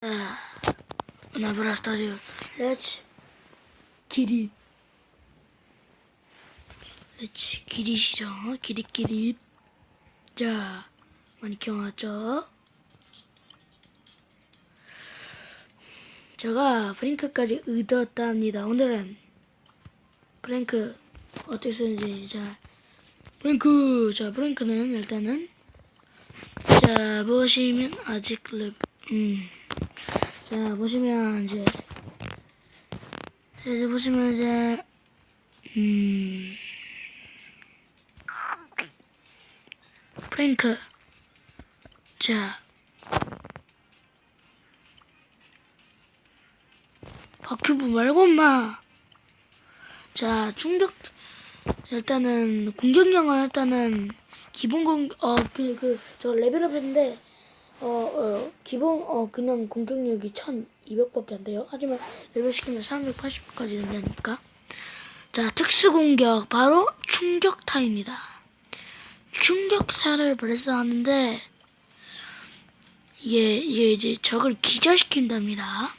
자, 나브라 스타디오 렛츠 기릿 렛츠 기릿이죠 기릿 기릿 자 많이 키워놨죠 제가 브링크까지 얻었답니다 오늘은 브랭크 어떻게 쓰는지 자 브랭크 자 브랭크는 일단은 자 보시면 아직 랩 음. 자 보시면 이제 자, 이제 보시면 이제 음 프랭크. 자. 바큐브 말고 엄마. 자 충격 일단은 공격력은 일단은 기본 공어그 그 저 레벨업인데 어, 어, 기본, 어, 그냥 공격력이 1200밖에 안 돼요. 하지만 레벨 시키면 380까지 된다니까. 자, 특수 공격. 바로 충격타입니다. 충격타를 발사하는데, 이게, 이게 이제 적을 기절시킨답니다.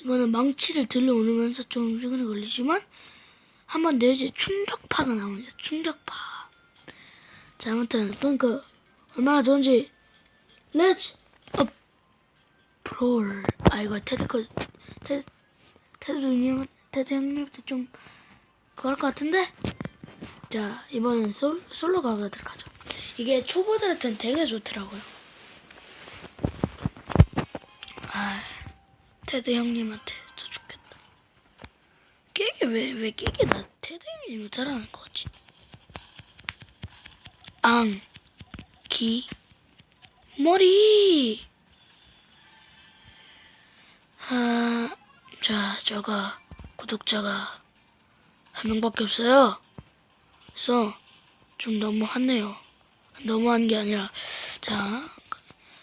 이거는 망치를 들러오르면서 좀 시간이 걸리지만, 한번 내지 충격파가 나옵니다. 충격파. 자, 아무튼 펑크 얼마나 좋은지. 렛츠 업 프롤 아 이거 테드 거 테드 테드 형님 테드 형님한테 좀 그럴 것 같은데? 자 이번엔 솔 솔로 가보도록 하죠. 이게 초보들한테는 되게 좋더라고요. 아 테드 형님한테 더 좋겠다. 깨게 왜 왜 깨게 나 테드 형님이 잘하는 거지 앙, 기, 머리. 아, 자, 저가 구독자가 한 명밖에 없어요. 그래서 좀 너무하네요. 너무한 게 아니라, 자,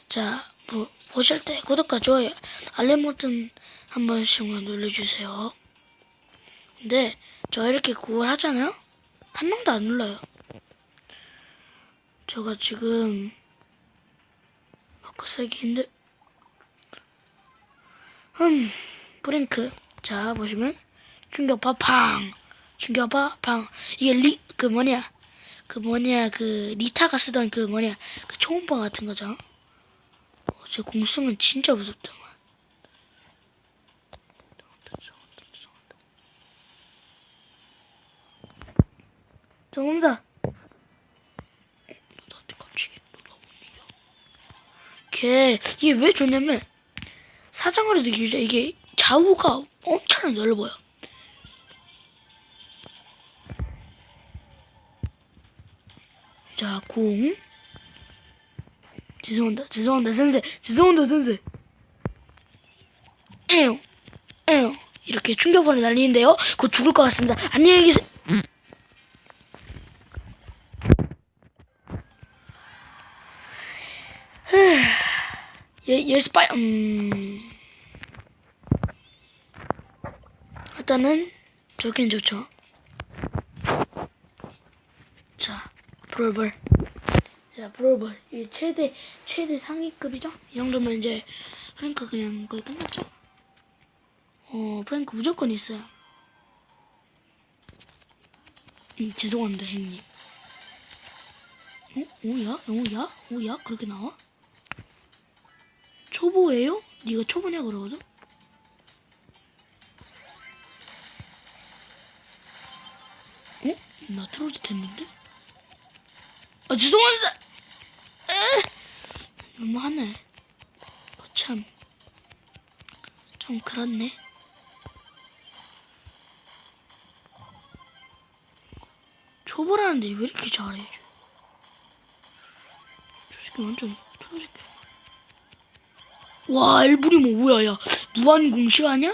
자, 뭐, 보실 때 구독과 좋아요, 알림 버튼 한 번씩만 눌러주세요. 근데 저 이렇게 구걸 하잖아요? 한 명도 안 눌러요. 제가 지금 바꿔 쓰기 힘들 음 브랭크. 자 보시면. 충격파 팡. 충격파 팡. 이게 리 그 뭐냐. 그 뭐냐. 그 리타가 쓰던 그 뭐냐. 그 초음파 같은 거죠. 어, 제 공승은 진짜 무섭더만 정답 나한테 갑자기 놀라고 이겨. 걔 이게 왜 좋냐면 사정거리 되길래 이게 좌우가 엄청 넓어요. 자, 공. 죄송합니다. 죄송합니다, 선생. 죄송합니다, 선생. 에용, 에용. 이렇게 충격파를 날리는데요. 곧 죽을 것 같습니다. 안녕히 계세요. 얘, 얘 스파이, 음. 일단은, 좋긴 좋죠. 자, 브롤볼. 자, 브롤볼. 이 최대, 최대 상위급이죠? 이 정도면 이제, 프랭크 그냥 거의 끝났죠? 어, 프랭크 무조건 있어요. 음, 죄송합니다, 형님. 어? 오야? 오야? 오야? 그렇게 나와? 초보예요? 네가 초보냐 그러거든? 어? 나 트로지 됐는데? 아 죄송합니다. 에 너무하네. 어, 참. 참 그렇네. 초보라는데 왜 이렇게 잘해? 저 새끼 완전 트로지 와 엘브리 뭐 뭐야 야. 무한 공식 아니야?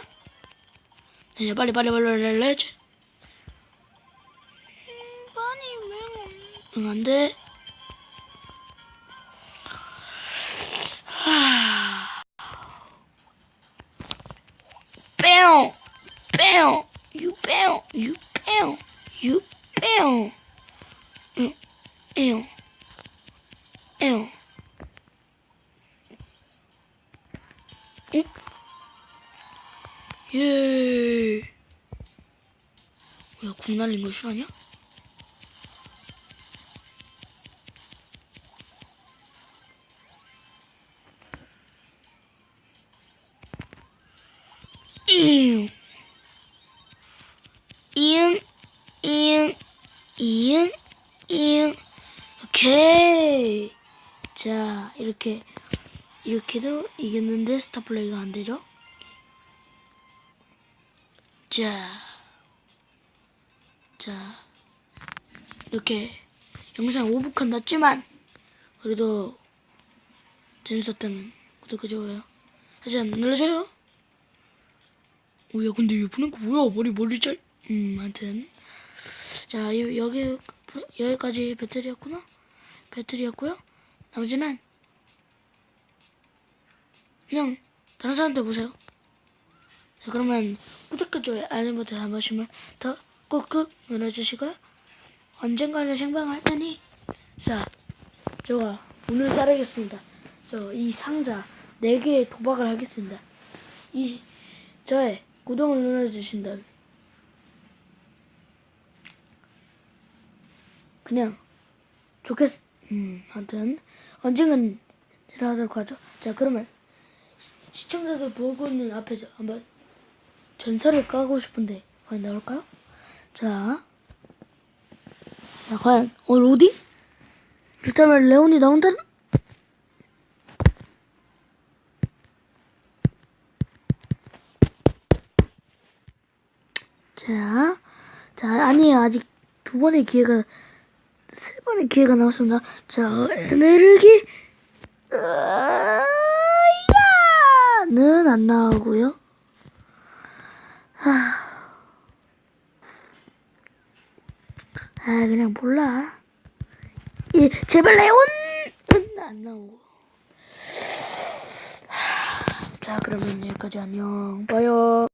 네 빨리 빨리 빨리 빨리 매워. 응 안돼. 하. 빼요. 빼요. you 빼요. you 빼요. you 빼요. 응 에요. 에요 응? 예. 뭐야, 궁 날린 거? 이응, 이응, 이렇게도 이겼는데 스타플레이가 안 되죠? 자, 자, 이렇게 영상 5부컷 났지만, 그래도 재밌었다면 구독과 좋아요 하지 안 눌러줘요. 오야 근데 얘 보는 거 뭐야 머리 머리 잘. 음, 아무튼 자 여, 여기 여기까지 배터리였구나. 배터리였고요. 나머지는 그냥 다른 사람한테 보세요. 자, 그러면 구독과 좋아요 알림 버튼 한 번씩만 더 꾹꾹 눌러주시고요. 언젠가는 생방할 테니 자, 제가 오늘 따르겠습니다. 저 이 상자 4개의 도박을 하겠습니다. 이 저의 구독을 눌러주신다면 그냥 좋겠 음 아무튼 언젠간 일하도록 하죠. 자 그러면 시- 시청자들 보고 있는 앞에서 한번 전설을 까고 싶은데 과연 나올까요? 자, 자 과연 어 로딩? 일단은 레온이 나온다. 자, 자 아니에요 아직 두 번의 기회가 세 번의 기회가 남았습니다. 자, 에너지 야 는안 나오고요. 하, 아 그냥 몰라. 예, 제발 레온은 안 나오고. 하, 자, 그러면 여기까지 안녕. 봐요.